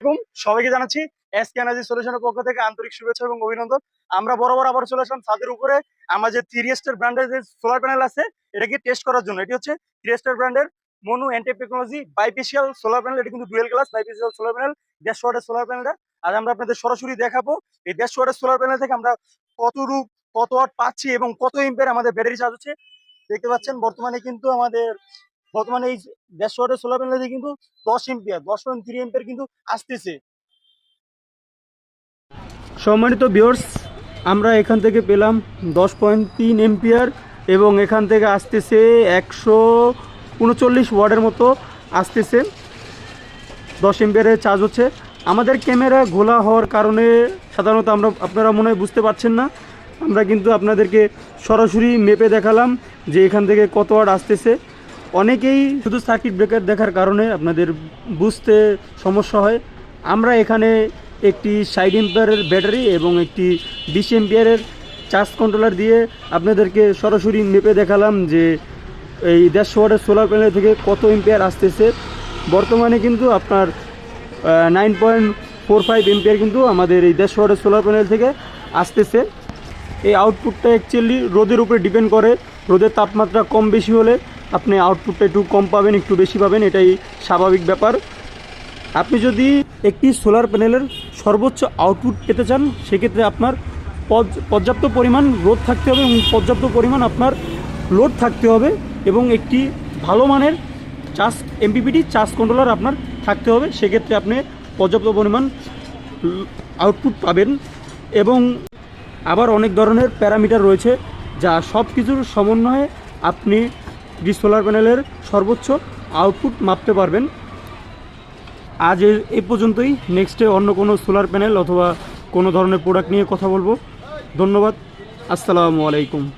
এবং সবাইকে জানাচ্ছি, এস এনার্জি সলিউশনের পক্ষ থেকে আন্তরিক শুভেচ্ছা এবং অভিনন্দন। আমরা বরাবর আবার চলে আসলাম ছাদের উপরে। আমার যে থ্রি স্টার ব্র্যান্ডের যে সোলার প্যানেল আছে, এটাকে টেস্ট করার জন্য। এটি হচ্ছে থ্রি ব্র্যান্ডের Manu anti technology bifacial solar panel এটি কিন্তু dual glass bifacial solar panel দেড়শো ওয়াটের সোলার প্যানেলটা আজ আমরা আপনাদের সরাসরি দেখাবো এই দেড়শো ওয়াটের সোলার প্যানেল থেকে আমরা কত রূপ, কত ওয়াট পাচ্ছি এবং কত এম্পের আমাদের ব্যাটারি চার্জ হচ্ছে। দেখতে পাচ্ছেন, বর্তমানে কিন্তু আমাদের বর্তমানে এই দেড়শো ওয়াটের সোলার প্যানেল কিন্তু দশ এম্পিয়ার দশ পয়েন্ট থ্রি এম্পিয়ার কিন্তু আসতেছে। সম্মানিত ভিউয়ার্স আমরা এখান থেকে পেলাম দশ পয়েন্ট তিন এম্পিয়ার এবং এখান থেকে আসতেছে একশো উনচল্লিশ ওয়ার্ডের মতো আসতেছে। দশ এম্পিয়ারের চার্জ হচ্ছে। আমাদের ক্যামেরা ঘোলা হওয়ার কারণে সাধারণত আমরা, আপনারা মনে হয় বুঝতে পারছেন না। আমরা কিন্তু আপনাদেরকে সরাসরি মেপে দেখালাম যে এখান থেকে কত ওয়ার্ড আসতেছে। অনেকেই শুধু সার্কিট ব্রেকার দেখার কারণে আপনাদের বুঝতে সমস্যা হয়। আমরা এখানে একটি সাইড এম্পিয়ারের ব্যাটারি এবং একটি বিশ এম্পিয়ারের চার্জ কন্ট্রোলার দিয়ে আপনাদেরকে সরাসরি মেপে দেখালাম যে এই দেড়শো ওয়াটের সোলার প্যানেল থেকে কত এম্পিয়ার আসতেছে। বর্তমানে কিন্তু আপনার nine point four five ampere কিন্তু আমাদের এই দেড়শো ওয়াটের সোলার প্যানেল থেকে আসতেছে। এই আউটপুটটা অ্যাকচুয়ালি রোদের উপরে ডিপেন্ড করে। রোদের তাপমাত্রা কম বেশি হলে আপনি আউটপুটটা একটু কম পাবেন, একটু বেশি পাবেন, এটাই স্বাভাবিক ব্যাপার। আপনি যদি একটি সোলার প্যানেলের সর্বোচ্চ আউটপুট পেতে চান, সেক্ষেত্রে আপনার পর্যাপ্ত পরিমাণ রোদ থাকতে হবে এবং পর্যাপ্ত পরিমাণ আপনার লোড থাকতে হবে এবং একটি ভালো মানের চার্জ এমপিপিটি চার্জ কন্ট্রোলার আপনার থাকতে হবে। সেক্ষেত্রে আপনি পর্যাপ্ত পরিমাণ আউটপুট পাবেন এবং আবার অনেক ধরনের প্যারামিটার রয়েছে, যা সব কিছুর সমন্বয়ে আপনি একটি সোলার প্যানেলের সর্বোচ্চ আউটপুট মাপতে পারবেন। আজ এ- পর্যন্তই। নেক্সটে অন্য কোনো সোলার প্যানেল অথবা কোনো ধরনের প্রোডাক্ট নিয়ে কথা বলব। ধন্যবাদ। আসসালামু আলাইকুম।